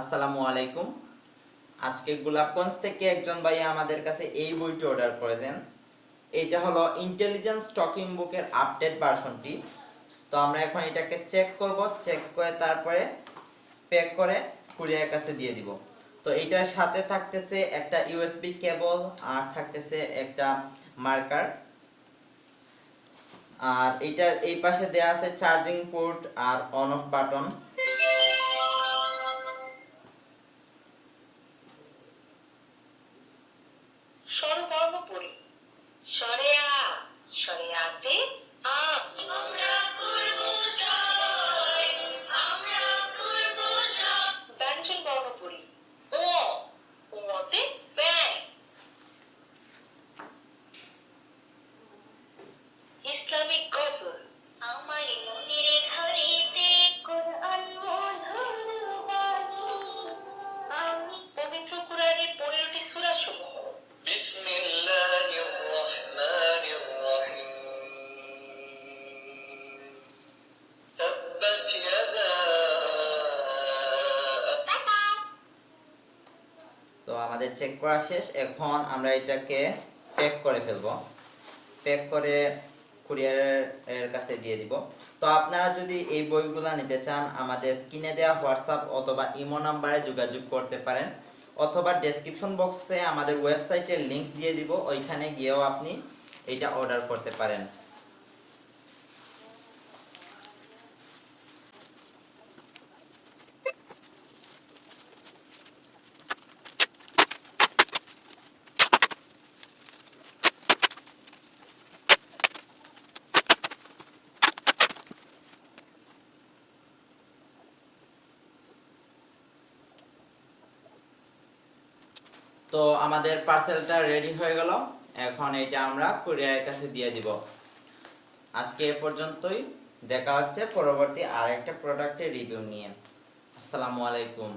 আসসালামু আলাইকুম। আজকে গোলাপগঞ্জ থেকে একজন ভাই আমাদের কাছে এই বইটি অর্ডার করেছেন। এটা হলো ইন্টেলিজেন্স টকিং বুকের আপডেট ভার্সনটি তো আমরা এখন এটাকে চেক করব চেক করে তারপরে প্যাক করে কুরিয়ার কাছে দিয়ে দিব। তো এটার সাথে থাকতেছে একটা ইউএসবি কেবল আর থাকতেছে একটা মার্কার আর এটার এই পাশে দেয়া আছে চার্জিং পোর্ট আর অন অফ বাটন স্বরবর্ণ সরেয়া স্বরে তো আমাদের চেক করা শেষ। এখন আমরা এটাকে প্যাক করে ফেলব। প্যাক করে কুরিয়ারের কাছে দিয়ে দিব। তো আপনারা যদি এই বইগুলো নিতে চান, আমাদের স্ক্রিনে দেওয়া হোয়াটসঅ্যাপ অথবা ইমো নাম্বারে যোগাযোগ করতে পারেন। অথবা ডেসক্রিপশন বক্সে আমাদের ওয়েবসাইটের লিংক দিয়ে দিব। ওইখানে গিয়েও আপনি এটা অর্ডার করতে পারেন। তো আমাদের পার্সেলটা রেডি হয়ে গেল। এখন এটা আমরা কুরিয়ারের কাছে দিয়ে দিব। আজকে এ পর্যন্তই। দেখা হচ্ছে পরবর্তী আরেকটা প্রোডাক্টের রিভিউ নিয়ে। আসসালামু আলাইকুম।